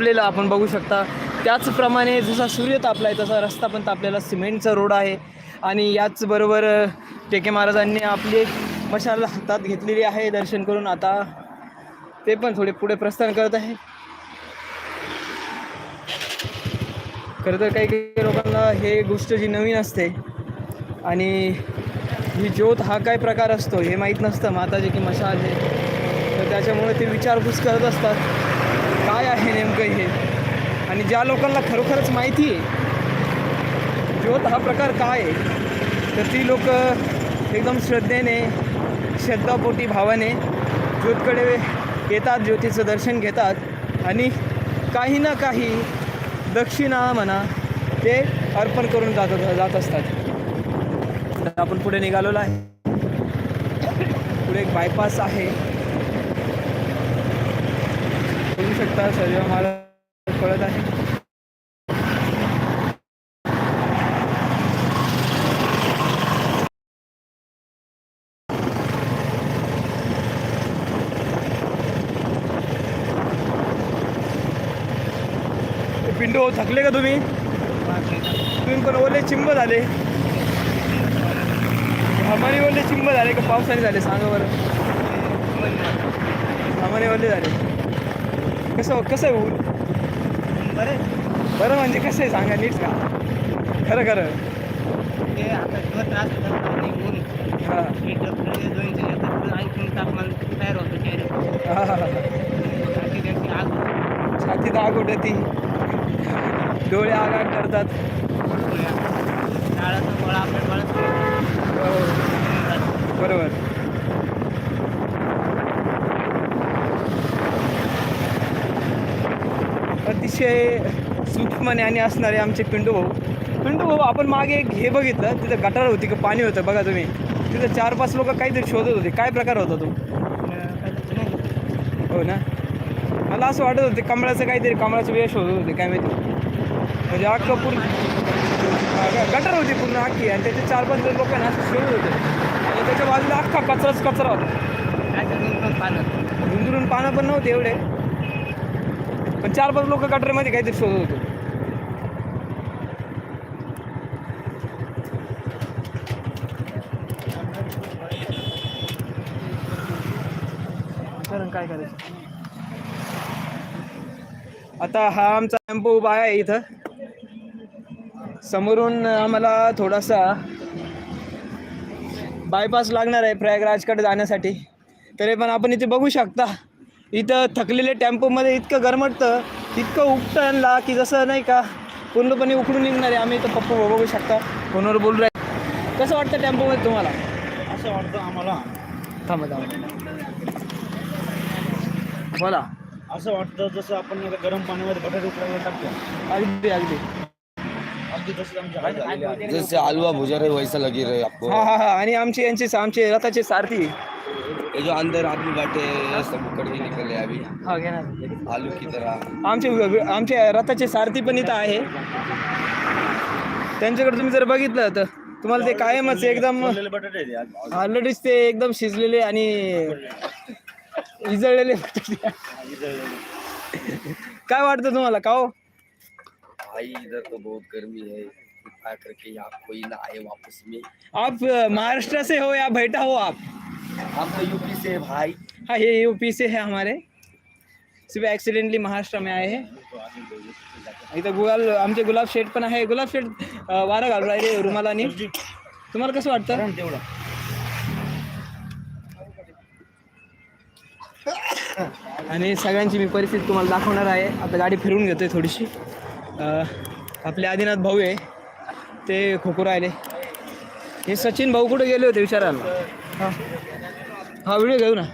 तापलेलं आपण बघू शकता. त्याचप्रमाणे जसा सूर्य तापला आहे तसा रस्ता पण तापलेला सिमेंटचा रोड आहे. आणि याचबरोबर टेके महाराजांनी आपली मशाल हातात घेतलेली आहे दर्शन करून. आता ते पण थोडे पुढे प्रस्थान करत आहे. खरं तर काही काही लोकांना हे गोष्ट जी नवीन असते आणि ही ज्योत हा काय प्रकार असतो हे माहीत नसतं. माताजी की मशाल हे. तर त्याच्यामुळे ते विचारपूस करत असतात. काय आहे नेमकं हे? आणि ज्या लोकांना खरोखरच माहिती आहे ज्योत हा प्रकार काय आहे तर ती लोक एकदम श्रद्धेने श्रद्धापोटी भावाने ज्योतकडे येतात ज्योतीचं दर्शन घेतात आणि काही ना काही दक्षिणा म्हणा ते अर्पण करून जात जात असतात. आपण पुढे निघालेलो आहे. पुढे एक बायपास आहे. बघू शकता सर्व मला कळत आहे. पिंडो थकले का तुम्ही? तुम्ही पण ओले चिंब झाले. हमाने ओले चिंब झाले का? पावसाने झाले सांगा बरं. हमाने ओले झाले. कसं कसं आहे ऊन बरं. बरं म्हणजे कसं आहे? सांगा नीट का खरं खरं. ते आता त्रास आणि ऊन हां. दोनशे येतात तापमान तयार होतं चेहऱ्यावर. आग छातीत आग उठती डोळे आग आग करतात शाळाचा गोळा आपल्या डोळ्यात हो, बरोबर अतिशय सूक्ष्म ज्ञानी असणारे आमचे पिंटू भाऊ. पिंटू भाऊ आपण मागे एक हे बघितलं तिथं गटार होती का पाणी होतं बघा तुम्ही. तिथं चार पाच लोक काहीतरी शोधत होते. काय प्रकार होता तो? हो ना? मला असं वाटत होते कमळाचं काहीतरी कमळाचं वेळ शोधत होते काय माहिती. म्हणजे अख्खं पूर्ण गटार होती पूर्ण अख्खी आणि त्याचे चार पाच लोक ना असं शोधत होते. आणि त्याच्या बाजूला अख्खा कचराच कचरा होता. पानं झुंजुरून पानं पण नव्हते एवढे. पण चार पाच लोक गटारमध्ये काहीतरी शोधत होते. काय करायचं? आता हा आमचा टेम्पो उभा आहे इथं. समोरून आम्हाला थोडासा बायपास लागणार आहे प्रयागराजकडे जाण्यासाठी. तरी पण आपण इथे बघू शकता. इथं थकलेले टेम्पोमध्ये इतकं गरमटतं इतकं उपटं यांना की जसं नाही का पूर्णपणे उकडून निघणार. आहे आम्ही इथं पप्पू बघू शकता. फोनवर बोलू आहे कसं वाटतं टेम्पोमध्ये तुम्हाला? असं वाटतं आम्हाला. थांबा थांबा. बोला. असं वाटतं जसं आपण गरम पाण्यामध्ये बटाटे उकळायला टाकतो. अगदी अगदी. जैसे आलवा भुजा रहे वैसा लगी हा हा हा. आणि आमचे यांचे आमचे रथाचे सारथी. ये जो अंदर आदमी बैठे हैं ये सब उकड़ के निकले अभी। हा घेणार आलू की तरह। आमचे आमचे रथाचे सारथी पण इथं आहे. त्यांच्याकडे तुम्ही जर बघितलं तर तुम्हाला ते कायमच एकदम. ऑलरेडीच ते एकदम शिजलेले आणि इजळलेले काय वाटतं तुम्हाला का हो भाई इधर तो बहुत गर्मी है। कृपया करके यहाँ कोई ना आए वापस में। आप अ, महाराष्ट्र से हो या बैठा हो आप? हम तो यूपी से हैं भाई। हाँ ये यूपी से है हमारे। सिर्फ एक्सिडेंटली महाराष्ट्र में आए हैं। इथं गुलाल आमचे गुलाब शेठ पण आहे। गुलाब अ, वारा घालून राहिले रुमालानी। तुम्हाला कसं वाटतं? तेवढं. आणि सगळ्यांची मी परिस्थिती तुम्हाला दाखवणार आहे. आता गाडी फिरवून घेतोय थोडीशी. आपले आदिनाथ भाऊ आहे. ते खोकू राहिले. हे सचिन भाऊ कुठे गेले होते विचारायला? हां. हा व्हिडिओ घेऊ ना